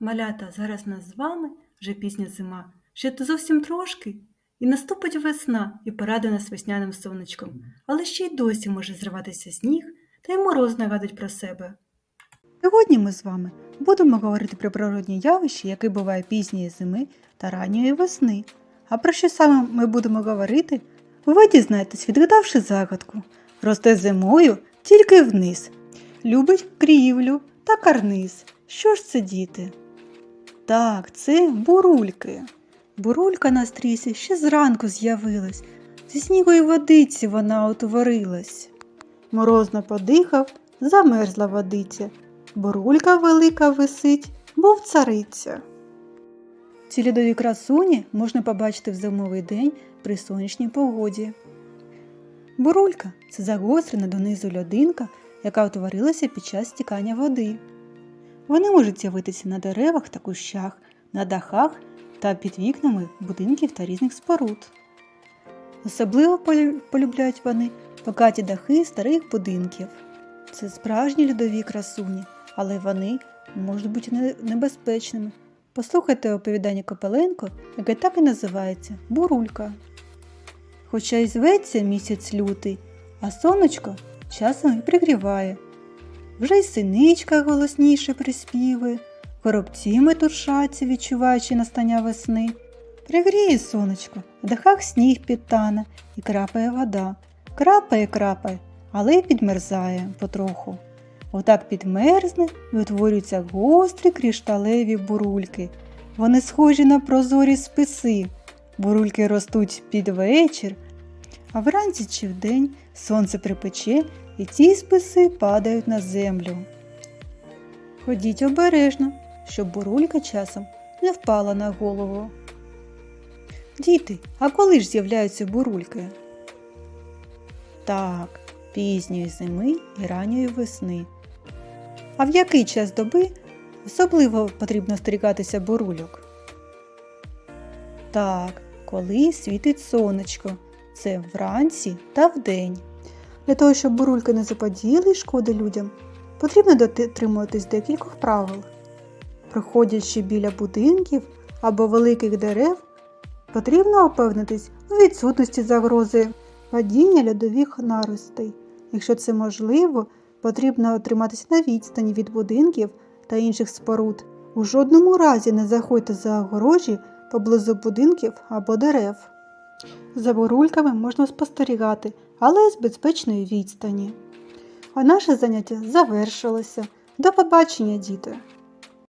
Малята, зараз нас з вами вже пізня зима. Ще то зовсім трошки, і наступить весна і порадує нас весняним сонечком. Але ще й досі може зриватися сніг, та й мороз нагадують про себе. Сьогодні ми з вами будемо говорити про природні явища, які бувають пізньої зими та ранньої весни. А про що саме ми будемо говорити? Ви дізнаєтесь, відгадавши загадку. Росте зимою тільки вниз. Любить крівлю та карниз. Що ж це діти? Так, це бурульки. Бурулька на стрісі ще зранку з'явилась. Зі снігу і водиці вона утворилась. Морозно подихав, замерзла водиця. Бурулька велика висить, був цариця. Ці льодові красуні можна побачити в зимовий день при сонячній погоді. Бурулька це загострена донизу льодинка, яка утворилася під час стікання води. Вони можуть з'явитися на деревах та кущах, на дахах та під вікнами будинків та різних споруд. Особливо полю- полюбляють вони покаті дахи старих будинків. Це справжні льодові красуні, але вони можуть бути небезпечними. Послухайте оповідання Копеленко, яке так і називається Бурулька. Хоча й зветься місяць лютий, а сонечко часом і пригріває. Вже й синичка голосніше приспівує, коробці метушаться, відчуваючи настання весни. Пригріє сонечко, в дахах сніг підтане і крапає вода. Крапає, крапає, але й підмерзає потроху. Отак підмерзне і утворюються гострі кришталеві бурульки. Вони схожі на прозорі списи. Бурульки ростуть під вечір, а вранці чи вдень сонце припече і ці списи падають на землю. Ходіть обережно, щоб бурулька часом не впала на голову. Діти, а коли ж з'являються бурульки? Так, пізньої зими і ранньої весни. А в який час доби особливо потрібно стерігатися бурульок? Так, коли світить сонечко. Це вранці та вдень. Для того, щоб бурульки не заподіяли шкоди людям, потрібно дотримуватись декількох правил. Проходячи біля будинків або великих дерев, потрібно опевнитись у відсутності загрози падіння льодових наростей. Якщо це можливо, потрібно триматися на відстані від будинків та інших споруд. У жодному разі не заходьте за огорожі поблизу будинків або дерев. За бурульками можна спостерігати, але з безпечної відстані. А наше заняття завершилося. До побачення, діти!